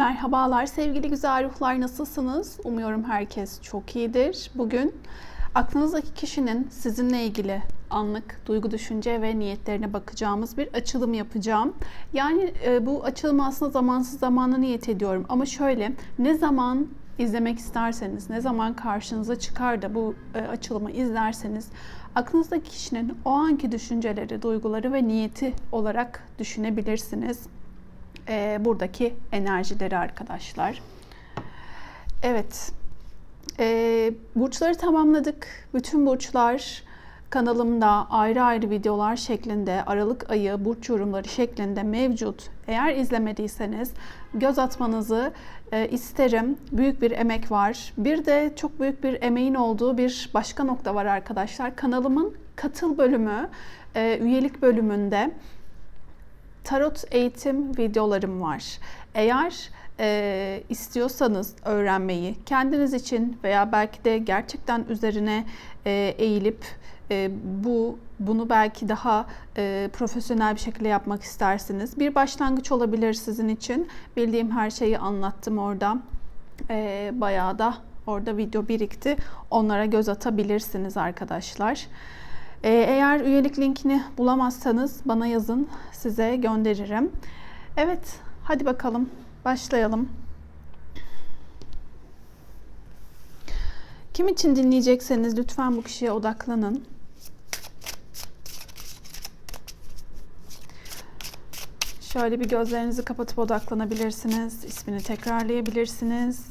Merhabalar sevgili güzel ruhlar nasılsınız? Umuyorum herkes çok iyidir. Bugün aklınızdaki kişinin sizinle ilgili anlık duygu, düşünce ve niyetlerine bakacağımız bir açılım yapacağım. Yani e, bu açılım aslında zamansız zamana niyet ediyorum ama şöyle ne zaman izlemek isterseniz, ne zaman karşınıza çıkar da bu e, açılımı izlerseniz aklınızdaki kişinin o anki düşünceleri, duyguları ve niyeti olarak düşünebilirsiniz e, buradaki enerjileri arkadaşlar. Evet, e, burçları tamamladık. Bütün burçlar kanalımda ayrı ayrı videolar şeklinde, Aralık ayı burç yorumları şeklinde mevcut. Eğer izlemediyseniz göz atmanızı e, isterim. Büyük bir emek var. Bir de çok büyük bir emeğin olduğu bir başka nokta var arkadaşlar. Kanalımın katıl bölümü, e, üyelik bölümünde tarot eğitim videolarım var. Eğer e, istiyorsanız öğrenmeyi kendiniz için veya belki de gerçekten üzerine e, eğilip e, bu bunu belki daha e, profesyonel bir şekilde yapmak istersiniz. Bir başlangıç olabilir sizin için. Bildiğim her şeyi anlattım orada. E, bayağı da orada video birikti. Onlara göz atabilirsiniz arkadaşlar. Ee, eğer üyelik linkini bulamazsanız bana yazın, size gönderirim. Evet, hadi bakalım başlayalım. Kim için dinleyecekseniz lütfen bu kişiye odaklanın. Şöyle bir gözlerinizi kapatıp odaklanabilirsiniz. İsmini tekrarlayabilirsiniz.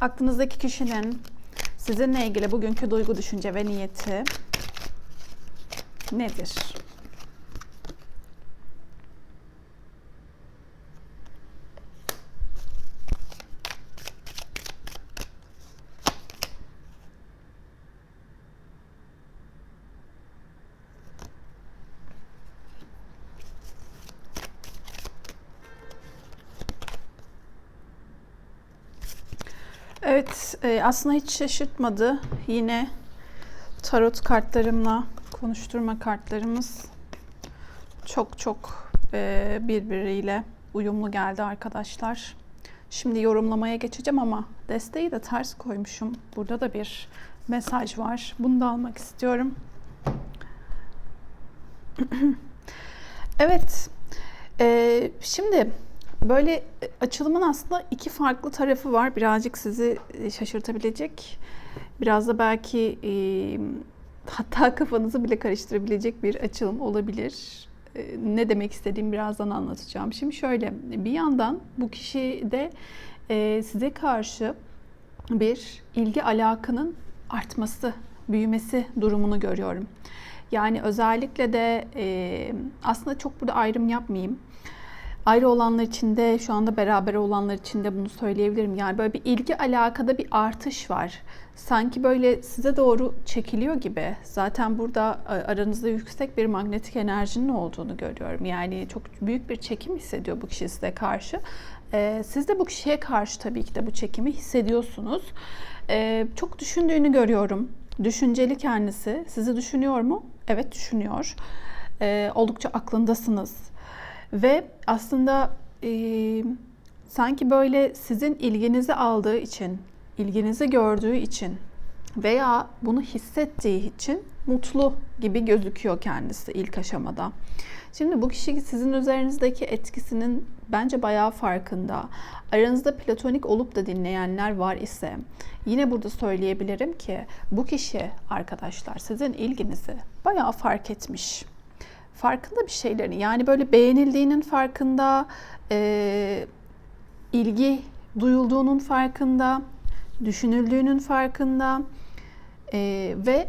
Aklınızdaki kişinin sizinle ilgili bugünkü duygu, düşünce ve niyeti nedir? Evet, e, aslında hiç şaşırtmadı. Yine tarot kartlarımla konuşturma kartlarımız çok çok e, birbiriyle uyumlu geldi arkadaşlar. Şimdi yorumlamaya geçeceğim ama desteği de ters koymuşum. Burada da bir mesaj var. Bunu da almak istiyorum. evet, e, şimdi Böyle e, açılımın aslında iki farklı tarafı var. Birazcık sizi e, şaşırtabilecek, biraz da belki e, hatta kafanızı bile karıştırabilecek bir açılım olabilir. E, ne demek istediğimi birazdan anlatacağım. Şimdi şöyle, bir yandan bu kişi de e, size karşı bir ilgi alakanın artması, büyümesi durumunu görüyorum. Yani özellikle de e, aslında çok burada ayrım yapmayayım Ayrı olanlar için de şu anda beraber olanlar için de bunu söyleyebilirim. Yani böyle bir ilgi alakada bir artış var. Sanki böyle size doğru çekiliyor gibi. Zaten burada e, aranızda yüksek bir manyetik enerjinin olduğunu görüyorum. Yani çok büyük bir çekim hissediyor bu kişi size karşı. Ee, siz de bu kişiye karşı tabii ki de bu çekimi hissediyorsunuz. Ee, çok düşündüğünü görüyorum. Düşünceli kendisi. Sizi düşünüyor mu? Evet düşünüyor. Ee, oldukça aklındasınız. Ve aslında e, sanki böyle sizin ilginizi aldığı için, ilginizi gördüğü için veya bunu hissettiği için mutlu gibi gözüküyor kendisi ilk aşamada. Şimdi bu kişi sizin üzerinizdeki etkisinin bence bayağı farkında. Aranızda platonik olup da dinleyenler var ise yine burada söyleyebilirim ki bu kişi arkadaşlar sizin ilginizi bayağı fark etmiş. Farkında bir şeylerin yani böyle beğenildiğinin farkında, e, ilgi duyulduğunun farkında, düşünüldüğünün farkında e, ve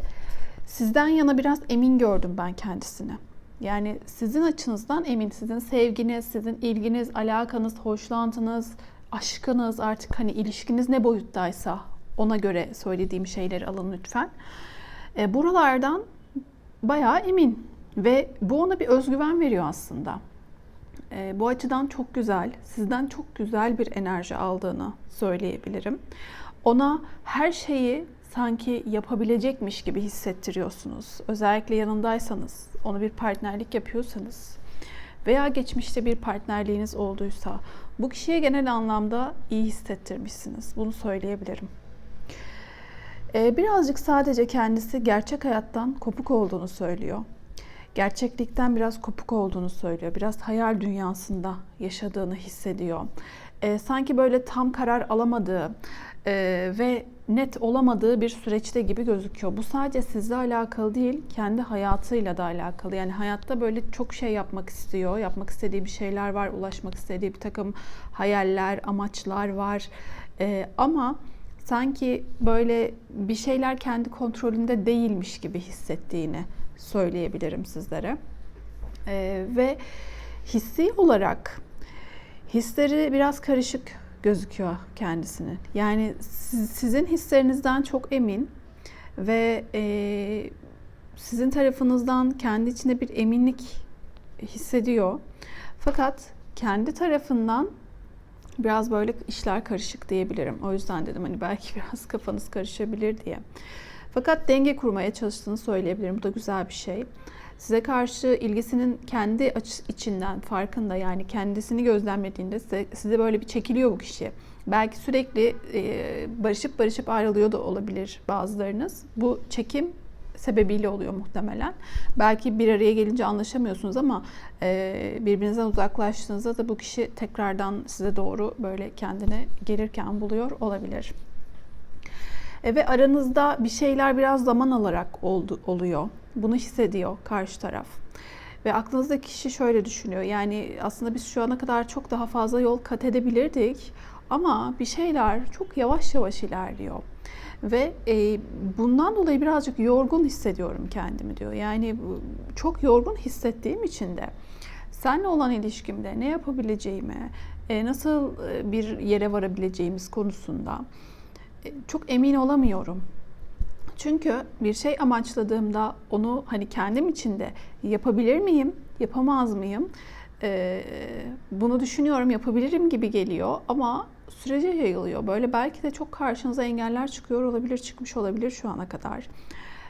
sizden yana biraz emin gördüm ben kendisini. Yani sizin açınızdan emin, sizin sevginiz, sizin ilginiz, alakanız, hoşlantınız, aşkınız artık hani ilişkiniz ne boyuttaysa ona göre söylediğim şeyleri alın lütfen. E, buralardan bayağı emin ve bu ona bir özgüven veriyor aslında. E, bu açıdan çok güzel, sizden çok güzel bir enerji aldığını söyleyebilirim. Ona her şeyi sanki yapabilecekmiş gibi hissettiriyorsunuz. Özellikle yanındaysanız, onu bir partnerlik yapıyorsanız veya geçmişte bir partnerliğiniz olduysa bu kişiye genel anlamda iyi hissettirmişsiniz. Bunu söyleyebilirim. Ee, birazcık sadece kendisi gerçek hayattan kopuk olduğunu söylüyor. Gerçeklikten biraz kopuk olduğunu söylüyor. Biraz hayal dünyasında yaşadığını hissediyor. Ee, sanki böyle tam karar alamadığı, e, ve net olamadığı bir süreçte gibi gözüküyor. Bu sadece sizle alakalı değil, kendi hayatıyla da alakalı. Yani hayatta böyle çok şey yapmak istiyor, yapmak istediği bir şeyler var, ulaşmak istediği bir takım hayaller, amaçlar var. E, ama sanki böyle bir şeyler kendi kontrolünde değilmiş gibi hissettiğini söyleyebilirim sizlere. E, ve hissi olarak hisleri biraz karışık gözüküyor kendisinin. Yani siz, sizin hislerinizden çok emin ve e, sizin tarafınızdan kendi içinde bir eminlik hissediyor. Fakat kendi tarafından biraz böyle işler karışık diyebilirim. O yüzden dedim hani belki biraz kafanız karışabilir diye. Fakat denge kurmaya çalıştığını söyleyebilirim. Bu da güzel bir şey size karşı ilgisinin kendi içinden farkında yani kendisini gözlemlediğinde size, size böyle bir çekiliyor bu kişi. Belki sürekli e, barışıp barışıp ayrılıyor da olabilir bazılarınız. Bu çekim sebebiyle oluyor muhtemelen. Belki bir araya gelince anlaşamıyorsunuz ama e, birbirinizden uzaklaştığınızda da bu kişi tekrardan size doğru böyle kendini gelirken buluyor olabilir. E, ve aranızda bir şeyler biraz zaman alarak oldu, oluyor. Bunu hissediyor karşı taraf. Ve aklınızdaki kişi şöyle düşünüyor. Yani aslında biz şu ana kadar çok daha fazla yol kat edebilirdik. Ama bir şeyler çok yavaş yavaş ilerliyor. Ve e, bundan dolayı birazcık yorgun hissediyorum kendimi diyor. Yani çok yorgun hissettiğim için de senle olan ilişkimde ne yapabileceğimi, e, nasıl e, bir yere varabileceğimiz konusunda çok emin olamıyorum. Çünkü bir şey amaçladığımda onu hani kendim içinde yapabilir miyim, yapamaz mıyım? Ee, bunu düşünüyorum, yapabilirim gibi geliyor ama sürece yayılıyor. Böyle belki de çok karşınıza engeller çıkıyor olabilir, çıkmış olabilir şu ana kadar.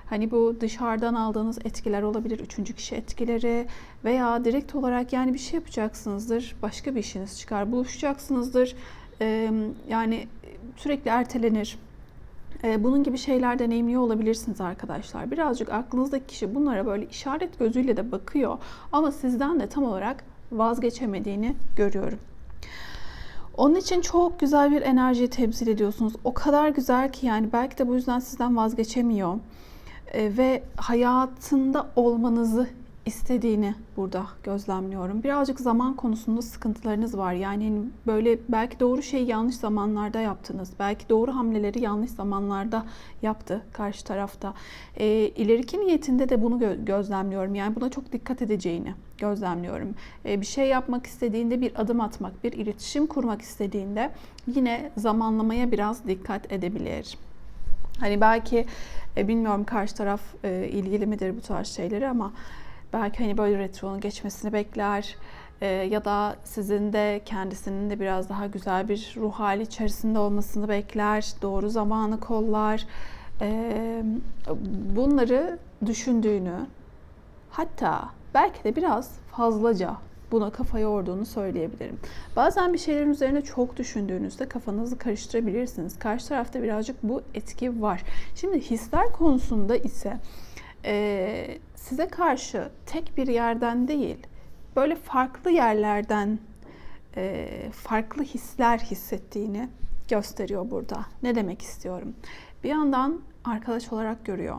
Hani bu dışarıdan aldığınız etkiler olabilir, üçüncü kişi etkileri veya direkt olarak yani bir şey yapacaksınızdır, başka bir işiniz çıkar, buluşacaksınızdır. Ee, yani sürekli ertelenir. Ee, bunun gibi şeyler deneyimliyor olabilirsiniz arkadaşlar. Birazcık aklınızdaki kişi bunlara böyle işaret gözüyle de bakıyor ama sizden de tam olarak vazgeçemediğini görüyorum. Onun için çok güzel bir enerjiyi temsil ediyorsunuz. O kadar güzel ki yani belki de bu yüzden sizden vazgeçemiyor. Ee, ve hayatında olmanızı istediğini burada gözlemliyorum. Birazcık zaman konusunda sıkıntılarınız var. Yani böyle belki doğru şeyi yanlış zamanlarda yaptınız. Belki doğru hamleleri yanlış zamanlarda yaptı karşı tarafta. E, ileriki niyetinde de bunu gö- gözlemliyorum. Yani buna çok dikkat edeceğini gözlemliyorum. E, bir şey yapmak istediğinde, bir adım atmak, bir iletişim kurmak istediğinde yine zamanlamaya biraz dikkat edebilir. Hani belki e, bilmiyorum karşı taraf e, ilgili midir bu tarz şeyleri ama belki hani böyle retronun geçmesini bekler e, ya da sizin de kendisinin de biraz daha güzel bir ruh hali içerisinde olmasını bekler, doğru zamanı kollar. E, bunları düşündüğünü, hatta belki de biraz fazlaca buna kafa yorduğunu söyleyebilirim. Bazen bir şeylerin üzerine çok düşündüğünüzde kafanızı karıştırabilirsiniz. Karşı tarafta birazcık bu etki var. Şimdi hisler konusunda ise e, size karşı tek bir yerden değil, böyle farklı yerlerden e, farklı hisler hissettiğini gösteriyor burada. Ne demek istiyorum? Bir yandan arkadaş olarak görüyor.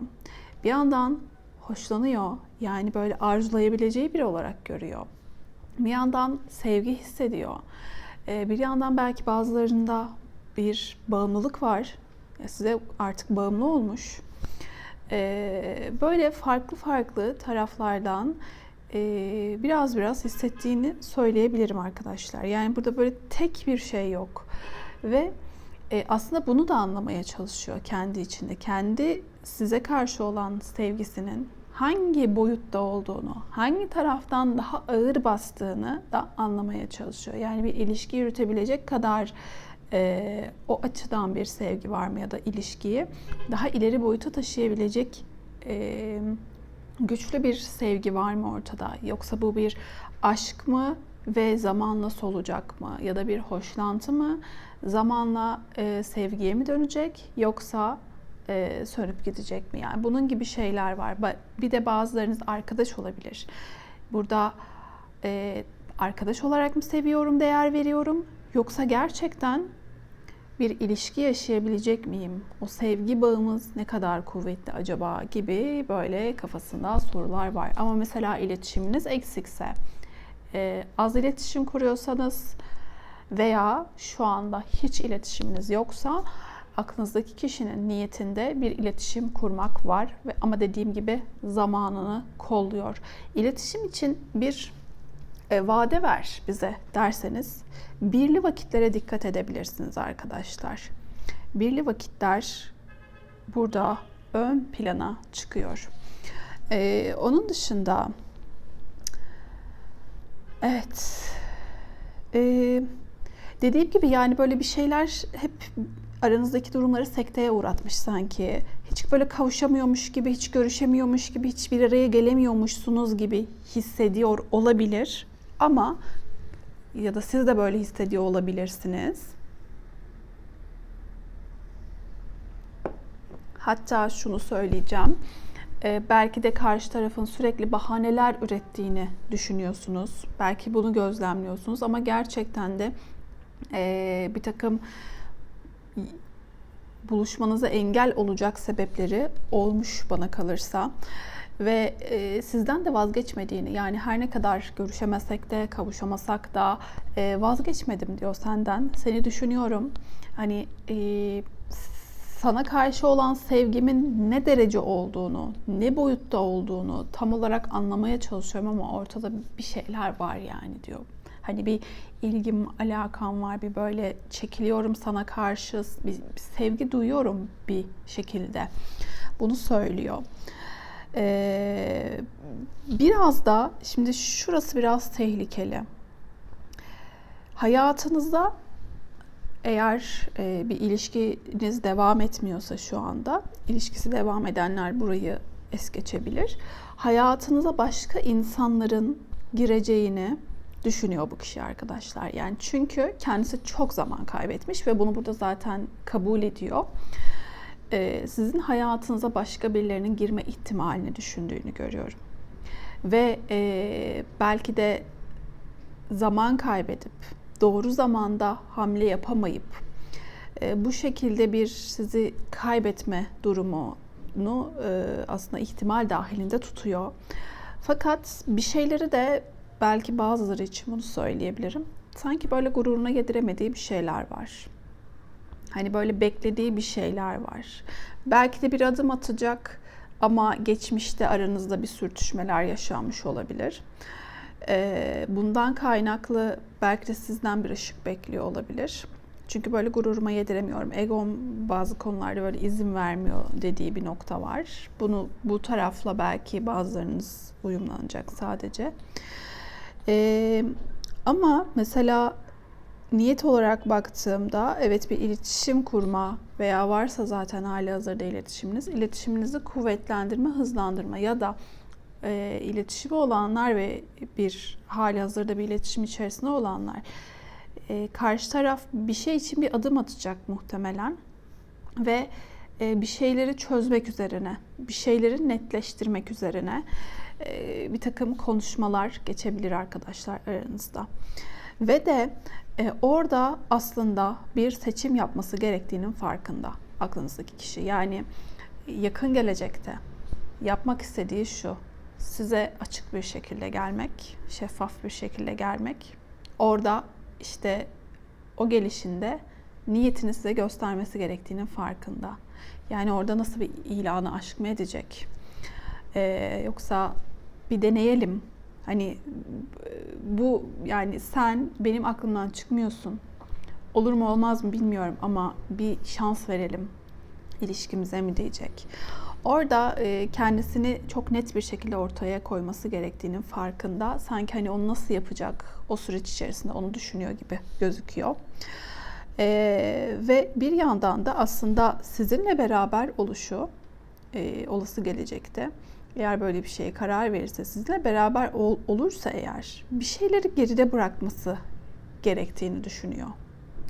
Bir yandan hoşlanıyor. Yani böyle arzulayabileceği biri olarak görüyor. Bir yandan sevgi hissediyor. Bir yandan belki bazılarında bir bağımlılık var. Size artık bağımlı olmuş. Ee, böyle farklı farklı taraflardan e, biraz biraz hissettiğini söyleyebilirim arkadaşlar. Yani burada böyle tek bir şey yok. Ve e, aslında bunu da anlamaya çalışıyor kendi içinde. Kendi size karşı olan sevgisinin hangi boyutta olduğunu, hangi taraftan daha ağır bastığını da anlamaya çalışıyor. Yani bir ilişki yürütebilecek kadar e, o açıdan bir sevgi var mı ya da ilişkiyi daha ileri boyuta taşıyabilecek e, güçlü bir sevgi var mı ortada? Yoksa bu bir aşk mı ve zamanla solacak mı? Ya da bir hoşlantı mı? Zamanla e, sevgiye mi dönecek? Yoksa e, sönüp gidecek mi? Yani bunun gibi şeyler var. Bir de bazılarınız arkadaş olabilir. Burada e, arkadaş olarak mı seviyorum, değer veriyorum? Yoksa gerçekten bir ilişki yaşayabilecek miyim? O sevgi bağımız ne kadar kuvvetli acaba gibi böyle kafasında sorular var. Ama mesela iletişiminiz eksikse, e, az iletişim kuruyorsanız veya şu anda hiç iletişiminiz yoksa aklınızdaki kişinin niyetinde bir iletişim kurmak var ve ama dediğim gibi zamanını kolluyor. İletişim için bir e, vade ver bize derseniz birli vakitlere dikkat edebilirsiniz arkadaşlar. Birli vakitler burada ön plana çıkıyor. E, onun dışında evet e, dediğim gibi yani böyle bir şeyler hep aranızdaki durumları sekteye uğratmış sanki. Hiç böyle kavuşamıyormuş gibi, hiç görüşemiyormuş gibi, hiç bir araya gelemiyormuşsunuz gibi hissediyor olabilir. Ama ya da siz de böyle hissediyor olabilirsiniz. Hatta şunu söyleyeceğim. Ee, belki de karşı tarafın sürekli bahaneler ürettiğini düşünüyorsunuz. Belki bunu gözlemliyorsunuz ama gerçekten de e, bir takım buluşmanıza engel olacak sebepleri olmuş bana kalırsa ve e, sizden de vazgeçmediğini yani her ne kadar görüşemesek de kavuşamasak da e, vazgeçmedim diyor senden seni düşünüyorum hani e, sana karşı olan sevgimin ne derece olduğunu ne boyutta olduğunu tam olarak anlamaya çalışıyorum ama ortada bir şeyler var yani diyor Hani bir ilgim, alakam var, bir böyle çekiliyorum sana karşı, bir, bir sevgi duyuyorum bir şekilde. Bunu söylüyor. Ee, biraz da şimdi şurası biraz tehlikeli. Hayatınızda eğer e, bir ilişkiniz devam etmiyorsa şu anda, ilişkisi devam edenler burayı es geçebilir. Hayatınıza başka insanların gireceğini, düşünüyor bu kişi arkadaşlar. Yani çünkü kendisi çok zaman kaybetmiş ve bunu burada zaten kabul ediyor. Ee, sizin hayatınıza başka birilerinin girme ihtimalini düşündüğünü görüyorum. Ve e, belki de zaman kaybedip doğru zamanda hamle yapamayıp e, bu şekilde bir sizi kaybetme durumunu e, aslında ihtimal dahilinde tutuyor. Fakat bir şeyleri de belki bazıları için bunu söyleyebilirim. Sanki böyle gururuna yediremediği bir şeyler var. Hani böyle beklediği bir şeyler var. Belki de bir adım atacak ama geçmişte aranızda bir sürtüşmeler yaşanmış olabilir. Ee, bundan kaynaklı belki de sizden bir ışık bekliyor olabilir. Çünkü böyle gururuma yediremiyorum. Egom bazı konularda böyle izin vermiyor dediği bir nokta var. Bunu bu tarafla belki bazılarınız uyumlanacak sadece. Ee, ama mesela niyet olarak baktığımda evet bir iletişim kurma veya varsa zaten hali hazırda iletişiminiz, iletişiminizi kuvvetlendirme, hızlandırma ya da e, iletişimi olanlar ve bir hali hazırda bir iletişim içerisinde olanlar e, karşı taraf bir şey için bir adım atacak muhtemelen ve e, bir şeyleri çözmek üzerine, bir şeyleri netleştirmek üzerine e, bir takım konuşmalar geçebilir arkadaşlar aranızda. Ve de e, orada aslında bir seçim yapması gerektiğinin farkında aklınızdaki kişi. Yani yakın gelecekte yapmak istediği şu. Size açık bir şekilde gelmek, şeffaf bir şekilde gelmek. Orada işte o gelişinde niyetini size göstermesi gerektiğinin farkında. Yani orada nasıl bir ilanı aşk mı edecek? Ee, yoksa bir deneyelim. Hani bu yani sen benim aklımdan çıkmıyorsun. Olur mu olmaz mı bilmiyorum ama bir şans verelim ilişkimize mi diyecek. Orada e, kendisini çok net bir şekilde ortaya koyması gerektiğinin farkında. Sanki hani onu nasıl yapacak o süreç içerisinde onu düşünüyor gibi gözüküyor. E, ve bir yandan da aslında sizinle beraber oluşu e, olası gelecekte eğer böyle bir şeye karar verirse sizinle beraber ol, olursa eğer bir şeyleri geride bırakması gerektiğini düşünüyor.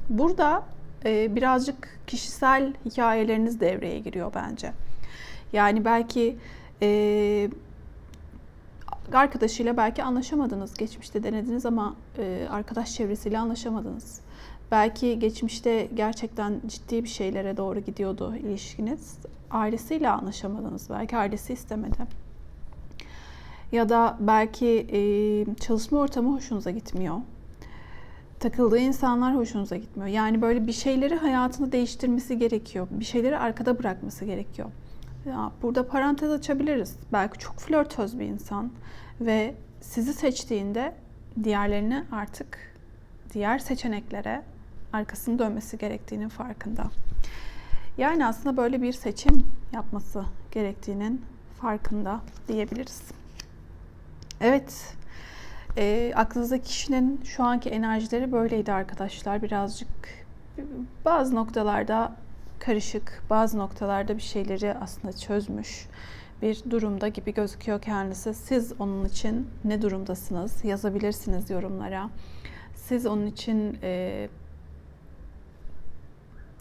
Burada e, birazcık kişisel hikayeleriniz devreye giriyor bence. Yani belki e, arkadaşıyla belki anlaşamadınız. Geçmişte denediniz ama e, arkadaş çevresiyle anlaşamadınız. Belki geçmişte gerçekten ciddi bir şeylere doğru gidiyordu ilişkiniz. Ailesiyle anlaşamadınız. Belki ailesi istemedi. Ya da belki e, çalışma ortamı hoşunuza gitmiyor. Takıldığı insanlar hoşunuza gitmiyor. Yani böyle bir şeyleri hayatını değiştirmesi gerekiyor. Bir şeyleri arkada bırakması gerekiyor. Ya burada parantez açabiliriz. Belki çok flörtöz bir insan ve sizi seçtiğinde diğerlerini artık diğer seçeneklere arkasını dönmesi gerektiğinin farkında. Yani aslında böyle bir seçim yapması gerektiğinin farkında diyebiliriz. Evet, e, aklınızdaki kişinin şu anki enerjileri böyleydi arkadaşlar. Birazcık bazı noktalarda karışık, bazı noktalarda bir şeyleri aslında çözmüş bir durumda gibi gözüküyor kendisi. Siz onun için ne durumdasınız? Yazabilirsiniz yorumlara. Siz onun için e,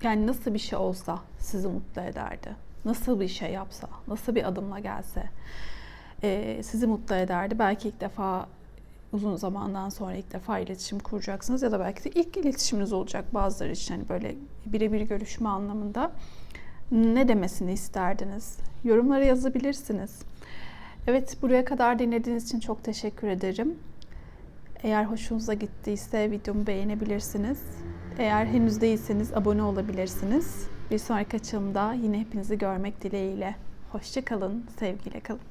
yani nasıl bir şey olsa sizi mutlu ederdi? Nasıl bir şey yapsa, nasıl bir adımla gelse e, sizi mutlu ederdi? Belki ilk defa uzun zamandan sonra ilk defa iletişim kuracaksınız ya da belki de ilk iletişiminiz olacak bazıları için hani böyle birebir görüşme anlamında ne demesini isterdiniz? Yorumlara yazabilirsiniz. Evet buraya kadar dinlediğiniz için çok teşekkür ederim. Eğer hoşunuza gittiyse videomu beğenebilirsiniz. Eğer henüz değilseniz abone olabilirsiniz. Bir sonraki açılımda yine hepinizi görmek dileğiyle. Hoşçakalın, sevgiyle kalın.